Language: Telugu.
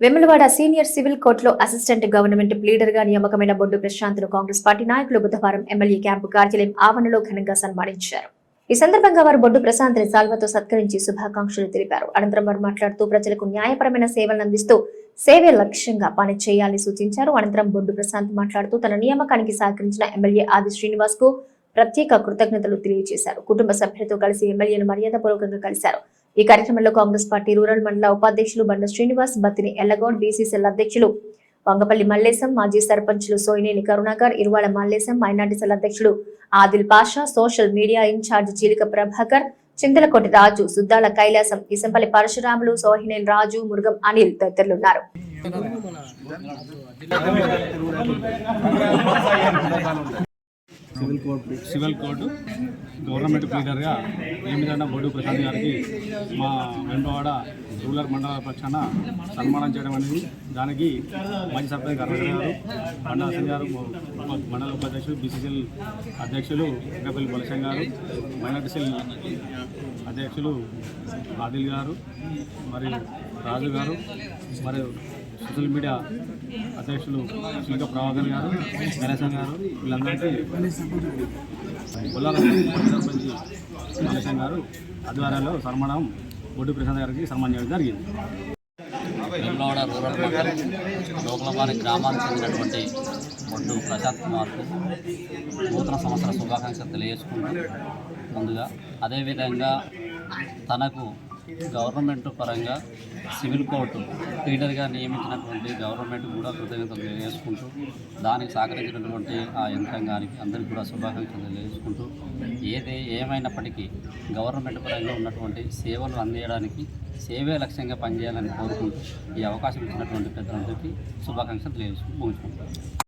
వెములవాడ సీనియర్ సివిల్ కోర్టులో అసిస్టెంట్ గవర్నమెంట్ లీడర్గా నియామకమైన బొడ్డు ప్రశాంత్ను కాంగ్రెస్ పార్టీ నాయకులు బుధవారం ఎమ్మెల్యే క్యాంపు కార్యాలయం ఆవరణలో ఘనంగా సన్మానించారు. ఈ సందర్భంగా వారు బొడ్డు ప్రశాంత్ని సాల్వతో సత్కరించి శుభాకాంక్షలు తెలిపారు. అనంతరం వారు మాట్లాడుతూ ప్రజలకు న్యాయపరమైన సేవలను అందిస్తూ సేవే లక్ష్యంగా పని చేయాలని సూచించారు. అనంతరం బొడ్డు ప్రశాంత్ మాట్లాడుతూ తన నియామకానికి సహకరించిన ఎమ్మెల్యే ఆది శ్రీనివాస్కు ప్రత్యేక కృతజ్ఞతలు తెలియజేశారు. కుటుంబ సభ్యులతో కలిసి ఎమ్మెల్యేను మర్యాదపూర్వకంగా కలిశారు. ఈ కార్యక్రమంలో కాంగ్రెస్ పార్టీ రూరల్ మండల ఉపాధ్యక్షులు బండ శ్రీనివాస్ బత్తిని ఎల్లగౌడ్ బీసీసీఎల్ అధ్యక్షులు వంగపల్లి మల్లేశం మాజీ సర్పంచులు సోయినేని కరుణాకర్ ఇరువాడ మల్లేశం మైనార్టీ సెల్ అధ్యక్షుడు Adil Pasha social media incharge Cheelika Prabhakar Chintalakoti రాజు సుద్దాల కైలాసం ఇసంపల్లి పరశురాములు సోహినేని రాజు మురుగం అనిల్ తదితరులు ఉన్నారు civil court civil court government ప్లీడర్గా నియమితమైన బొడ్డు ప్రసాద్ గారికి మా వెంటవాడ రూరల్ మండల పక్షాన సన్మానం చేయడం అనేది దానికి మాజీ సర్పంచ్ కర్ణాకర్ గారు బండా గారు మండల ఉపాధ్యక్షులు బీసీసీఎల్ అధ్యక్షులు ఇంకపల్లి బలసం గారు మైనార్టీ సెల్ అధ్యక్షులు ఆదిల్ గారు మరియు రాజు గారు మరియు సోషల్ మీడియా అధ్యక్షులు శిల్క ప్రభాకర్ గారు గణేశం గారు వీళ్ళందరికీ బొల్లాల గణేశం గారు ఆధ్వర్యంలో సన్మానం బొడ్డు ప్రసాద్ గారికి సన్మానం చేయడం జరిగింది. వెమ్లవాడ రూరల్ మండలం లోకలవారి గ్రామానికి చెందినటువంటి బొడ్డు ప్రశాంత్ కుమార్కు నూతన సంవత్సర శుభాకాంక్షలు తెలియజేసుకుంటూ ముందుగా అదేవిధంగా తనకు గవర్నమెంట్ పరంగా సివిల్ కోర్టు లీడర్గా నియమించినటువంటి గవర్నమెంట్ కూడా కృతజ్ఞతలు తెలియజేసుకుంటూ దానికి సహకరించినటువంటి ఆ యంత్రాంగానికి అందరికీ కూడా శుభాకాంక్షలు తెలియజేసుకుంటూ ఏది ఏమైనప్పటికీ గవర్నమెంట్ పరంగా ఉన్నటువంటి సేవలు అందించడానికి సేవే లక్ష్యంగా పనిచేయాలని కోరుకుంటూ ఈ అవకాశం ఇచ్చినటువంటి పెద్దలందరికీ శుభాకాంక్షలు తెలియజేసుకుంటూ ముగించుకుంటాం